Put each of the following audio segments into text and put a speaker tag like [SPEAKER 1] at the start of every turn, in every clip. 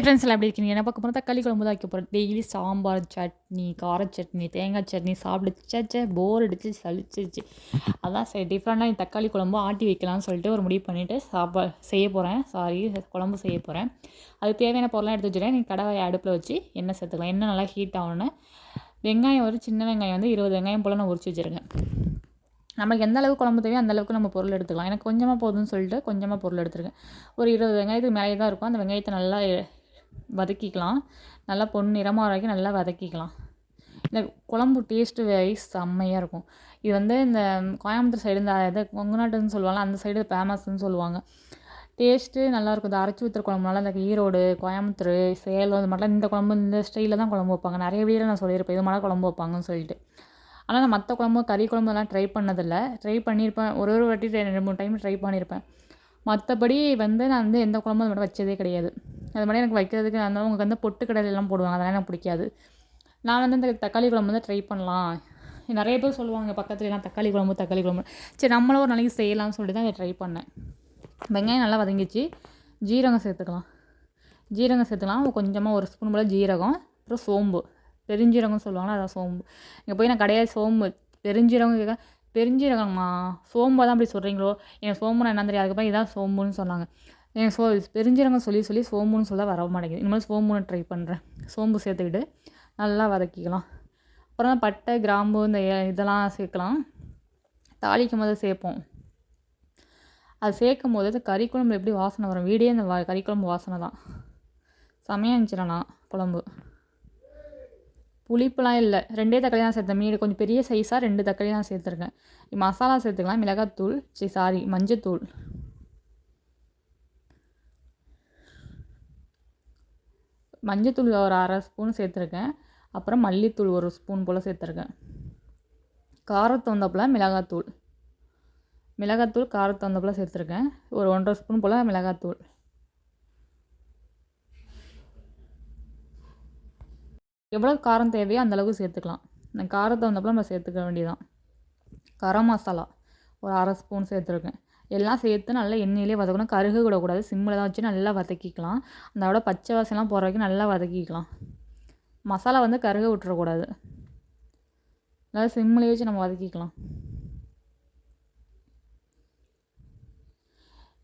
[SPEAKER 1] Hi friends எல்லாம் எப்படி இருக்கீங்க? என்ன பார்க்க போகிறோம் தக்காளி குழம்பு தான் வைக்க போகிறேன் டெய்லி சாம்பார் சட்னி கார சட்னி தேங்காய் சட்னி சாப்பிடுச்சே போர் அடிச்சு சளிச்சிச்சு அதான் சரி டிஃப்ரெண்டாக தக்காளி குழம்பு ஆட்டி வைக்கலாம்னு சொல்லிட்டு ஒரு முடிவு பண்ணிவிட்டு சாப்பா செய்ய போகிறேன் சாரி குழம்பு செய்ய போகிறேன் அதுக்கு தேவையான பொருளாக எடுத்து வச்சுட்டேன். நீங்கள் கடவை அடுப்பில் வச்சு எண்ணெய் சேர்த்துக்கலாம். எண்ணெய் நல்லா ஹீட் ஆகணுன்னு வெங்காயம் ஒரு சின்ன வெங்காயம் வந்து இருபது வெங்காயம் போல் நான் உரிச்சு வச்சுருக்கேன். நமக்கு எந்த அளவுக்கு குழம்பு தேவையோ அந்த அளவுக்கு நம்ம பொருள் எடுத்துக்கலாம். எனக்கு கொஞ்சமாக போதும்னு சொல்லிட்டு கொஞ்சமாக பொருள் எடுத்துருக்கேன். ஒரு இருபது வெங்காயத்துக்கு மேலே தான் இருக்கும். அந்த வெங்காயத்தை நல்லா வதக்கிக்கலாம். நல்லா பொன் நிறமாக வரைக்கும் நல்லா வதக்கிக்கலாம். இந்த குழம்பு டேஸ்ட்டு வைஸ் செம்மையாக இருக்கும். இது வந்து இந்த கோயம்புத்தூர் சைடு இந்த இது கொங்கு நாட்டுன்னு சொல்லுவாங்க அந்த சைடு ஃபேமஸ்ன்னு சொல்லுவாங்க. டேஸ்ட்டு நல்லாயிருக்கும் இந்த அரைச்சி ஊற்றுற குழம்புனால இந்த ஈரோடு கோயம்புத்தூர் சேலம் இது மாதிரிலாம் இந்த குழம்பு இந்த ஸ்டைலில் தான் குழம்பு வைப்பாங்க. நிறைய வீடியோவில் நான் சொல்லியிருப்பேன். இது மாதிரி குழம்பு வைப்பாங்கன்னு சொல்லிட்டு. ஆனால் நான் மற்ற குழம்பு கறி குழம்புலாம் ட்ரை பண்ணதில்லை. ட்ரை பண்ணியிருப்பேன். ஒரு ஒரு வாட்டி ரெண்டு மூணு டைம் ட்ரை பண்ணியிருப்பேன். மற்றபடி வந்து நான் வந்து எந்த குழம்பும் அது மட்டும் வச்சதே கிடையாது. அது மாதிரி எனக்கு வைக்கிறதுக்கு அந்த உங்களுக்கு வந்து பொட்டு கடலையெல்லாம் போடுவாங்க. அதெல்லாம் எனக்கு பிடிக்காது. நான் வந்து இந்த தக்காளி குழம்பு வந்து ட்ரை பண்ணலாம். நிறைய பேர் சொல்லுவாங்க பக்கத்துலலாம் தக்காளி குழம்பு தக்காளி குழம்பு. சரி நம்மளும் ஒரு நாளைக்கு செய்யலாம்னு சொல்லிட்டு தான் அதை ட்ரை பண்ணேன். வெங்காயம் நல்லா வதங்கிச்சு ஜீரகம் சேர்த்துக்கலாம். ஜீரகம் சேர்த்துக்கலாம். கொஞ்சமாக ஒரு ஸ்பூன் போல் ஜீரகம் அப்புறம் சோம்பு. பெருஞ்சீரகம் சொல்லுவாங்களா அதான் சோம்பு. இங்கே போய் நான் கடையாது சோம்பு பெருஞ்சீரகம் கேட்க பெருஞ்சீரகம்மா சோம்பு தான் அப்படி சொல்கிறீங்களோ எனக்கு நான் என்ன தெரியாது. அதுக்கப்புறம் இதான் சோம்புன்னு சொன்னாங்க. எனக்கு சோ பெருஞ்சீரகம் சொல்லி சொல்லி சோம்புன்னு சொல்ல வர மாட்டேங்குது. இனிமேல் சோம்புன்னு ட்ரை பண்ணுறேன் சோம்பு சேர்த்துக்கிட்டு நல்லா வதக்கிக்கலாம். அப்புறம் பட்டை கிராம்பு இந்த இதெல்லாம் சேர்க்கலாம். தாளிக்கும் போது சேர்ப்போம். அது சேர்க்கும் போது கறி குழம்பு எப்படி வாசனை வரும்? வீடியே இந்த கறி குழம்பு வாசனை தான். செமையாக இருந்துச்சுண்ணா குழம்பு. புளிப்புலாம் இல்லை. ரெண்டே தக்காளி தான் சேர்த்தேன். மீன் கொஞ்சம் பெரிய சைஸாக ரெண்டு தக்காளி தான் சேர்த்துருக்கேன். மசாலா சேர்த்துக்கலாம். மிளகாத்தூள் சரி சாரி மஞ்சத்தூள். மஞ்சத்தூள் ஒரு அரை ஸ்பூன் சேர்த்துருக்கேன். அப்புறம் மல்லித்தூள் ஒரு ஸ்பூன் போல் சேர்த்துருக்கேன். காரத்தொந்தப்பில் மிளகாத்தூள். மிளகாத்தூள் காரத்தொந்தப்பில் சேர்த்துருக்கேன். ஒரு ஒன்றரை ஸ்பூன் போல் மிளகாத்தூள். எவ்வளோ காரம் தேவையோ அந்தளவுக்கு சேர்த்துக்கலாம். இந்த காரத்தை வந்தப்போ நம்ம சேர்த்துக்க வேண்டியதான் கரம் மசாலா ஒரு அரை ஸ்பூன் சேர்த்துருக்கேன். எல்லாம் சேர்த்து நல்லா எண்ணெயிலே வதக்கணும். கருகு விடக்கூடாது சிம்மில் தான் வச்சு நல்லா வதக்கிக்கலாம். அதோட பச்சை வாசனைலாம் போகிற வரைக்கும் நல்லா வதக்கிக்கலாம். மசாலா வந்து கருக விட்டுறக்கூடாது. நல்லா சிம்மிலே வச்சு நம்ம வதக்கிக்கலாம்.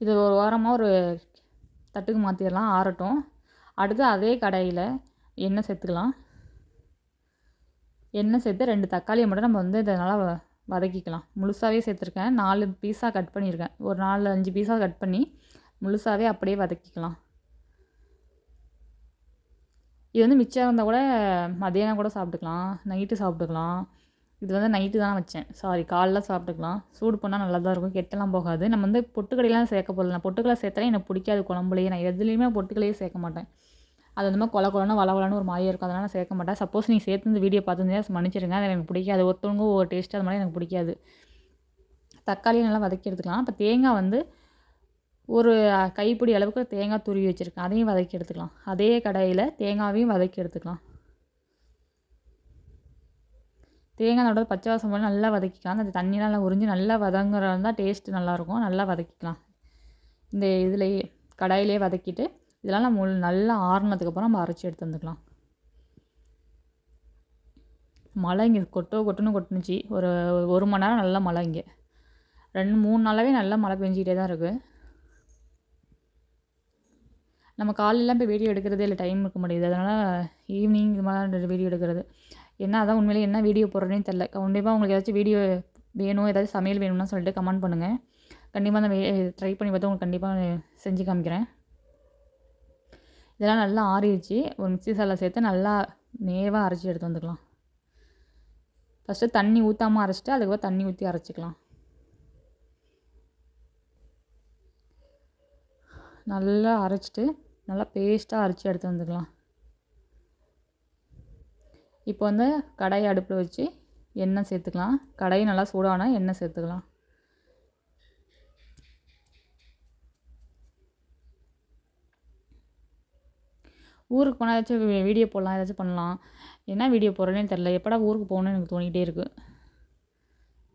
[SPEAKER 1] இது ஒரு வாரமாக ஒரு தட்டுக்கு மாற்றிடலாம் ஆறட்டும். அடுத்து அதே கடையில் எண்ணெய் சேர்த்துக்கலாம். எண்ணெய் சேர்த்து ரெண்டு தக்காளியை மட்டும் நம்ம வந்து இதை நல்லா வதக்கிக்கலாம். முழுசாகவே சேர்த்துருக்கேன். நாலு பீஸாக கட் பண்ணியிருக்கேன். ஒரு நாலு அஞ்சு பீஸாக கட் பண்ணி முழுசாகவே அப்படியே வதக்கிக்கலாம். இது வந்து மிச்சம் இருந்தால் கூட மதியானம் கூட சாப்பிட்டுக்கலாம். நைட்டு சாப்பிட்டுக்கலாம். இது வந்து நைட்டு தான் வச்சேன். சாரி காலைல சாப்பிட்டுக்கலாம். சூடு பண்ணால் நல்லா தான் இருக்கும். கெட்டெல்லாம் போகாது. நம்ம வந்து பொட்டுக்கடையெல்லாம் சேர்க்க போடலாம் பொட்டுக்கடலை சேர்த்தாலே எனக்கு பிடிக்காது. குழம்புலையே. நான் எதுலேயுமே பொட்டுக்கடையே சேர்க்க மாட்டேன். அது வந்து கொல கொலன்னு வள வளன்னு ஒரு மாதிரியாக இருக்கும். அதனால் சேர்க்க மாட்டேன். சப்போஸ் நீங்கள் சேர்த்து இந்த வீடியோ பார்த்துருந்தா மன்னிச்சிருங்க அது எனக்கு பிடிக்காது. ஒருத்தவங்க ஒரு டேஸ்ட்டு அது மாதிரி எனக்கு பிடிக்காது. தக்காளியை நல்லா வதக்கி எடுத்துக்கலாம். இப்போ தேங்காய் வந்து ஒரு கைப்பிடி அளவுக்கு தேங்காய் துருவி வச்சுருக்கேன். அதையும் வதக்கி எடுத்துக்கலாம். அதே கடையில் தேங்காவையும் வதக்கி எடுத்துக்கலாம். தேங்காய் பச்சை வாசம் போல் நல்லா வதக்கிக்கலாம். அந்த தண்ணியெலாம் நல்லா உறிஞ்சி நல்லா வதங்குறது தான் டேஸ்ட்டு நல்லாயிருக்கும் நல்லா வதக்கிக்கலாம். இந்த இதுலேயே கடாயிலே வதக்கிட்டு இதெல்லாம் நம்ம நல்லா ஆறுனதுக்கப்புறம் நம்ம அரைச்சி எடுத்து வந்துக்கலாம். மழை இங்கே கொட்டோ கொட்டுன்னு கொட்டுனுச்சு. ஒரு ஒரு மணி நேரம் நல்லா மழை இங்கே. ரெண்டு மூணு நாளாகவே நல்லா மழை பெஞ்சிக்கிட்டே தான் இருக்குது நம்ம காலையிலாம் போய் வீடியோ எடுக்கிறதே இல்லை டைம் இருக்க முடியுது அதனால் ஈவினிங் இது மாதிரி வீடியோ எடுக்கிறது. என்ன அதான் உண்மையிலே என்ன வீடியோ போடுறேன்னு தெரில கண்டிப்பாக உங்களுக்கு ஏதாச்சும் வீடியோ வேணும் ஏதாச்சும் சமையல் வேணும்னா சொல்லிட்டு கமெண்ட் பண்ணுங்கள் கண்டிப்பாக அந்த ட்ரை பண்ணி பார்த்து உங்களுக்கு கண்டிப்பாக செஞ்சு காமிக்கிறேன். இதெல்லாம் நல்லா ஆறிடுச்சு. ஒரு மிக்சி சாலை சேர்த்து நல்லா நேவாக அரைச்சி எடுத்து வந்துக்கலாம். ஃபஸ்ட்டு தண்ணி ஊற்றாமல் அரைச்சிட்டு அதுக்கப்புறம் தண்ணி ஊற்றி அரைச்சிக்கலாம். நல்லா அரைச்சிட்டு நல்லா பேஸ்ட்டாக அரைச்சி எடுத்து வந்துக்கலாம். இப்போ வந்து கடாயை அடுப்பில் வச்சு எண்ணெய் சேர்த்துக்கலாம். கடாயை நல்லா சூடானால் எண்ணெய் சேர்த்துக்கலாம். ஊருக்கு போனால் ஏதாச்சும் வீடியோ போடலாம் ஏதாச்சும் பண்ணலாம். என்ன வீடியோ போடுறேனே தெரில எப்படா ஊருக்கு போகணுன்னு எனக்கு தோணிகிட்டே இருக்குது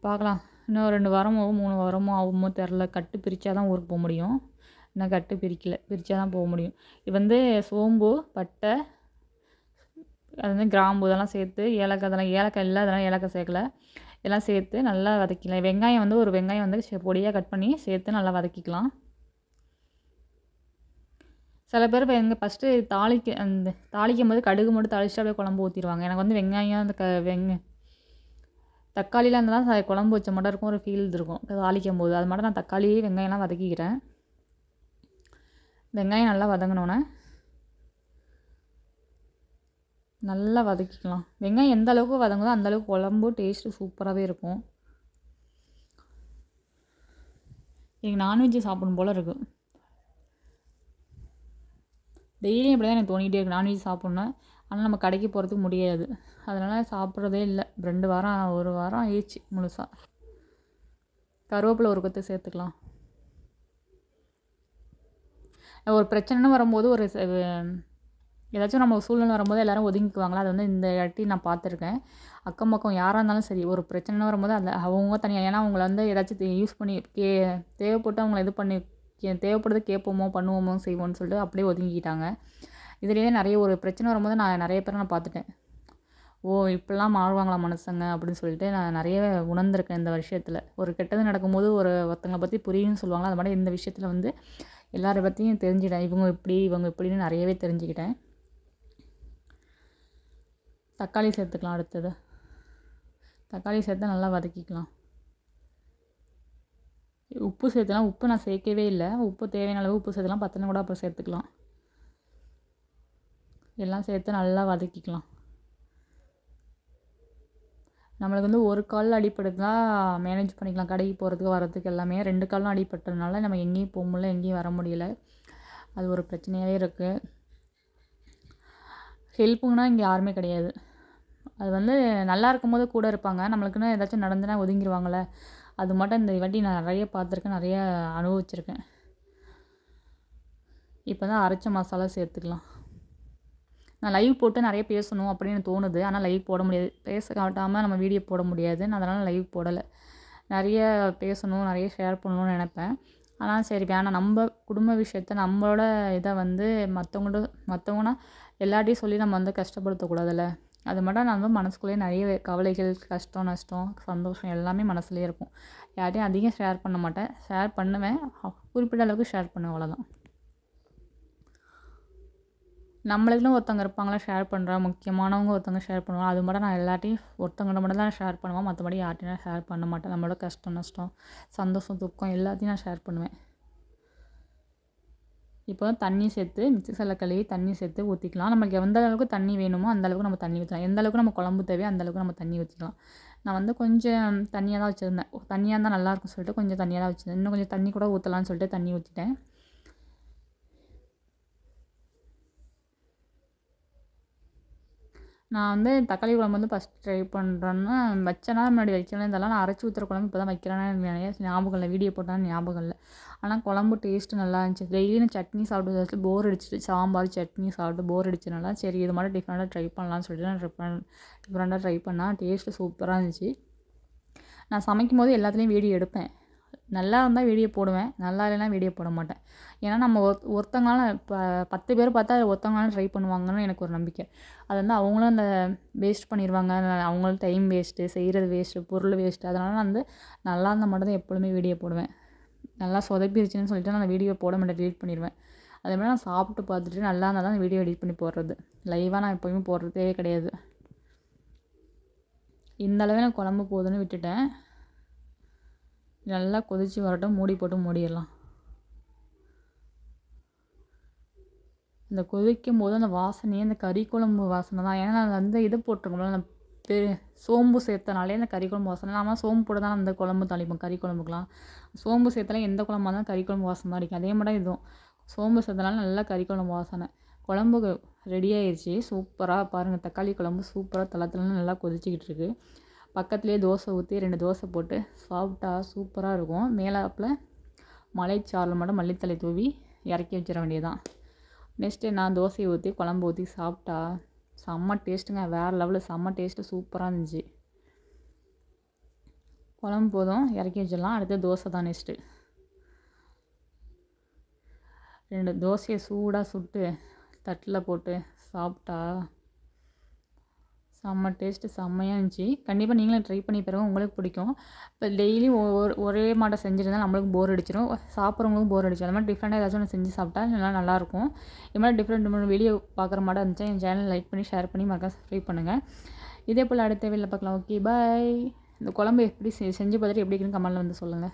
[SPEAKER 1] பார்க்கலாம் இன்னும் ரெண்டு வாரமோ மூணு வாரமோ ஆகுமோ தெரில கட்டு பிரித்தா தான் ஊருக்கு போக முடியும். இன்னும் கட்டு பிரிக்கல. பிரித்தா தான் போக முடியும். இது வந்து சோம்பு பட்டை அது வந்து கிராம்பு இதெல்லாம் சேர்த்து ஏலக்காய் இதெல்லாம் ஏலக்காய் இல்லை அதெல்லாம் ஏலக்காய் சேர்க்கல. இதெல்லாம் சேர்த்து நல்லா வதக்கிக்கலாம். வெங்காயம் வந்து ஒரு வெங்காயம் வந்து பொடியாக கட் பண்ணி சேர்த்து நல்லா வதக்கிக்கலாம். சில பேர் எங்கள் ஃபஸ்ட்டு தாளிக்க அந்த தாளிக்கும் போது கடுகு மட்டும் தாளிச்சுட்டு அப்படியே குழம்பு ஊற்றிடுவாங்க எனக்கு வந்து வெங்காயம் அந்த க வெங்க தக்காளிலாம் இருந்தால் தான் குழம்பு வச்ச மட்டும் இருக்கும் ஒரு ஃபீல் இருக்கும். தாளிக்கும் போது. அது மட்டும் நான் தக்காளி வெங்காயம்லாம் வதக்கிக்கிறேன். வெங்காயம் நல்லா வதங்கினோன்னே நல்லா வதக்கிக்கலாம். வெங்காயம் எந்த அளவுக்கு வதங்குதோ அந்தளவுக்கு குழம்பு டேஸ்ட்டு சூப்பராகவே இருக்கும். எனக்கு நான்வெஜ்ஜு சாப்பிடணும் போல் இருக்குது டெய்லியும் இப்படி தான் எனக்கு தோணிக்கிட்டே இருக்குது நான்வெஜ் சாப்பிட்ணும் ஆனால் நம்ம கடைக்கு போகிறதுக்கு முடியாது. அதனால் சாப்பிட்றதே இல்லை. ரெண்டு வாரம் ஒரு வாரம் ஆயிடுச்சு முழுசாக கருவேப்பிலை ஒரு கொத்து சேர்த்துக்கலாம். ஒரு பிரச்சனைன்னு வரும்போது ஒரு ஏதாச்சும் நம்ம சூழ்நிலை வரும்போது எல்லோரும் ஒதுங்கிக்குவாங்களா? அது வந்து இந்த இடத்தையும் நான் பார்த்துருக்கேன். அக்கம் பக்கம் யாராக இருந்தாலும் சரி ஒரு பிரச்சனை வரும்போது அந்த அவங்க தனியாக ஏன்னா அவங்கள வந்து ஏதாச்சும் யூஸ் பண்ணி கே தேவைப்பட்டு அவங்கள இது பண்ணி கே தேவைப்படுறது கேட்போமோ பண்ணுவோமோ செய்வோம்னு சொல்லிட்டு அப்படியே ஒதுங்கிக்கிட்டாங்க. இதுலேயே நிறைய ஒரு பிரச்சனை வரும்போது நான் நிறைய பேரை நான் பார்த்துட்டேன். ஓ இப்படிலாம் மாறுவாங்களா மனுஷங்க அப்படின்னு சொல்லிட்டு நான் நிறைய உணர்ந்திருக்கேன் இந்த விஷயத்தில். ஒரு கெட்டது நடக்கும்போது ஒரு ஒருத்தங்களை பற்றி புரியும்னு சொல்லுவாங்களா? அது மாதிரி இந்த விஷயத்தில் வந்து எல்லாரை பற்றியும் தெரிஞ்சுட்டேன் இவங்க இப்படி இவங்க இப்படின்னு நிறையவே தெரிஞ்சுக்கிட்டேன். தக்காளி சேர்த்துக்கலாம் அடுத்தது. தக்காளி சேர்த்து நல்லா வதக்கிக்கலாம். உப்பு சேர்த்துலாம் உப்பு நான் சேர்க்கவே இல்லை. உப்பு தேவையான அளவு உப்பு சேர்த்துலாம் பத்தனை கூட அப்புறம் சேர்த்துக்கலாம். எல்லாம் சேர்த்து நல்லா வதக்கிக்கலாம். நம்மளுக்கு வந்து ஒரு காலில் அடிப்படுதுனா மேனேஜ் பண்ணிக்கலாம். கடைக்கு போகிறதுக்கு வரதுக்கு எல்லாமே. ரெண்டு காலும் அடிப்பட்டதுனால நம்ம எங்கேயும் போக முடியல எங்கேயும் வர முடியல. அது ஒரு பிரச்சனையாகவே இருக்குது ஹெல்ப்புங்கன்னா இங்கே யாருமே கிடையாது. அது வந்து நல்லா இருக்கும்போது கூட இருப்பாங்க. நம்மளுக்குன்னு ஏதாச்சும் நடந்துனா ஒதுங்கிடுவாங்களே அது மட்டும் இந்த வாட்டி நான் நிறைய பார்த்துருக்கேன் நிறைய அனுபவிச்சிருக்கேன். இப்போ தான் அரைச்ச மசாலா சேர்த்துக்கலாம். நான் லைவ் போட்டு நிறைய பேசணும் அப்படின்னு தோணுது. ஆனால் லைவ் போட முடியாது. பேச காட்டாமல் நம்ம வீடியோ போட முடியாது. நான் அதனால் லைவ் போடலை. நிறைய பேசணும் நிறைய ஷேர் பண்ணணும்னு நினப்பேன். ஆனால் சரி வேணாம். நம்ம குடும்ப விஷயத்த நம்மளோட இதை வந்து மற்றவங்கள்ட்ட மற்றவங்கன்னா எல்லாட்டையும் சொல்லி நம்ம வந்து கஷ்டப்படுத்தக்கூடாதுல்ல? அது மட்டும் நான் வந்து மனசுக்குள்ளேயே நிறைய கவலைகள் கஷ்டம் நஷ்டம் சந்தோஷம் எல்லாமே மனசுலேயே இருக்கும். யார்ட்டையும் அதிகம் ஷேர் பண்ண மாட்டேன். ஷேர் பண்ணுவேன். குறிப்பிட்ட அளவுக்கு ஷேர் பண்ணுவேன் அவ்வளோதான் நம்மளுக்குன்னு ஒருத்தவங்க இருப்பாங்களா ஷேர் பண்ணுறா முக்கியமானவங்க ஒருத்தவங்க ஷேர் பண்ணுவாங்க அது மட்டும் நான் எல்லாத்தையும் ஒருத்தவங்கள்ட்ட மட்டும் தான் ஷேர் பண்ணுவேன். மற்றபடி யார்ட்டையும் ஷேர் பண்ண மாட்டேன். நம்மளோட கஷ்டம் நஷ்டம் சந்தோஷம் துக்கம் எல்லாத்தையும் நான் ஷேர் பண்ணுவேன். இப்போ தண்ணி சேர்த்து மிக்சி சல்ல கழுவி தண்ணி சேர்த்து ஊற்றிக்கலாம் நமக்கு எந்த அளவுக்கு தண்ணி வேணுமோ அந்த அளவுக்கு நம்ம தண்ணி ஊற்றலாம் எந்த அளவுக்கு நம்ம குழம்பு தேவையோ அந்த அளவுக்கு நம்ம தண்ணி ஊற்றிக்கலாம் நான் வந்து கொஞ்சம் தண்ணியாக தான் வச்சுருந்தேன். தண்ணியாக இருந்தால் நல்லாயிருக்கும் சொல்லிட்டு கொஞ்சம் தண்ணியாக தான் வச்சுருந்தேன். இன்னும் கொஞ்சம் தண்ணி கூட ஊற்றலான்னு சொல்லிட்டு தண்ணி ஊற்றிட்டேன் நான் வந்து தக்காளி குழம்பு வந்து ஃபஸ்ட் ட்ரை பண்ணுறேன்னா வச்சேன்னா முன்னாடி வைக்கலாம் இதெல்லாம் நான் அரைச்சி ஊற்றுற குழம்பு இப்போ தான் வைக்கிறேன்னு நிறைய ஞாபகம் இல்லை வீடியோ போட்டால் ஞாபகம் இல்லை. ஆனால் குழம்பு டேஸ்ட்டு நல்லா இருந்துச்சு. டெய்லியும் சட்னி சாப்பிட்டு போர் அடிச்சிட்டு சாம்பார் சட்னி சாப்பிட்டு போர் அடிச்சதுனால சரி இது மாதிரி டிஃப்ரெண்ட்டாக ட்ரை பண்ணலாம்னு சொல்லிட்டு நான் டிஃப்ரெண்ட் டிஃப்ரெண்ட்டாக ட்ரை பண்ணால் டேஸ்ட்டு சூப்பராக இருந்துச்சு. நான் சமைக்கும் போது எல்லாத்துலேயும் வீடியோ எடுப்பேன். நல்லா இருந்தால் வீடியோ போடுவேன். நல்லா இல்லைனா வீடியோ போட மாட்டேன். ஏன்னா நம்ம ஒரு ஒருத்தங்களால இப்போ பத்து பேர் பார்த்தா ஒருத்தவங்களாலும் ட்ரை பண்ணுவாங்கன்னு எனக்கு ஒரு நம்பிக்கை. அது வந்து அவங்களும் அந்த வேஸ்ட் பண்ணிடுவாங்க அவங்களும் டைம் வேஸ்ட்டு செய்கிறது வேஸ்ட்டு பொருள் வேஸ்ட்டு அதனால் நான் வந்து நல்லா இருந்தால் மட்டும் தான் எப்பொழுதுமே வீடியோ போடுவேன். நல்லா சொதப்பிடுச்சுன்னு சொல்லிட்டு நான் வீடியோ போட மாட்டேன் டிலீட் பண்ணிடுவேன் அதே மாதிரி நான் சாப்பிட்டு பார்த்துட்டு நல்லா இருந்தால் தான் வீடியோ எடிட் பண்ணி போடுறது. லைவாக நான் எப்போயுமே போடுறதே கிடையாது. இந்த அளவு நான் குழம்பு போகுதுன்னு விட்டுட்டேன். நல்லா கொதித்து வரட்டும் மூடி போட்டு மூடிடலாம். இந்த கொதிக்கும் போது அந்த வாசனையே அந்த கறி குழம்பு வாசனை தான். ஏன்னா நான் வந்து இது போட்டிருக்கோம்ல அந்த பெ சோம்பு சேர்த்தனாலே அந்த கறி குழம்பு வாசனை. நம்ம சோம்பு போட்டு தான் அந்த குழம்பு தாளிப்போம் கறி குழம்புக்கெலாம் சோம்பு சேர்த்தாலே எந்த குழம்பா இருந்தாலும் கறி குழம்பு வாசனை தான் அடிக்கும். அதே மாதிரி இதுவும். சோம்பு சேர்த்தனால நல்லா கறி குழம்பு வாசனை. குழம்பு ரெடி ஆயிடுச்சு சூப்பராக பாருங்கள் தக்காளி குழம்பு சூப்பராக தலை நல்லா கொதிச்சிக்கிட்டு இருக்குது பக்கத்துலேயே தோசை ஊற்றி ரெண்டு தோசை போட்டு சாப்பிட்டா சூப்பராக இருக்கும். மேலாப்பில் மலைச்சாரல் மட்டும் மல்லித்தலை தூவி இறக்கி வச்சிட வேண்டியதான் நெக்ஸ்ட்டு நான் தோசையை ஊற்றி குழம்பு ஊற்றி சாப்பிட்டா செம்ம டேஸ்ட்டுங்க. வேறு லெவலில் செம்ம டேஸ்ட்டு சூப்பராக இருந்துச்சு. குழம்பு போதும் இறக்கி வச்சிடலாம். அடுத்து தோசை தான் நெக்ஸ்ட்டு ரெண்டு தோசையை சூடாக சுட்டு தட்டில் போட்டு சாப்பிட்டா செம்ம டேஸ்ட்டு செம்மையாக இருந்துச்சு. கண்டிப்பாக நீங்களும் ட்ரை பண்ணி பாருங்கள் உங்களுக்கு பிடிக்கும். இப்போ டெய்லியும் ஒரு ஒரே மாட்டை செஞ்சுருந்தா நம்மளுக்கு போர் அடிச்சிடும் சாப்பிட்றவங்களுக்கும் போர் அடிச்சிடும் அது மாதிரி டிஃப்ரெண்ட்டாக ஏதாச்சும் ஒன்று செஞ்சு சாப்பிட்டா நல்லா நல்லாயிருக்கும் இது மாதிரி டிஃப்ரெண்ட் டிஃப்ரெண்ட் வீடியோ பார்க்குற மாட்டா இருந்துச்சு என் சேனல் லைக் பண்ணி ஷேர் பண்ணி மறக்காம சப்ஸ்கிரைப் பண்ணுங்கள் இதே போல் அடுத்த வீடியோவில் பார்க்கலாம். ஓகே பாய் இந்த குழம்பு எப்படி செஞ்சு பார்த்துட்டு எப்படி இருக்குன்னு கமெண்ட்டில் வந்து சொல்லுங்கள்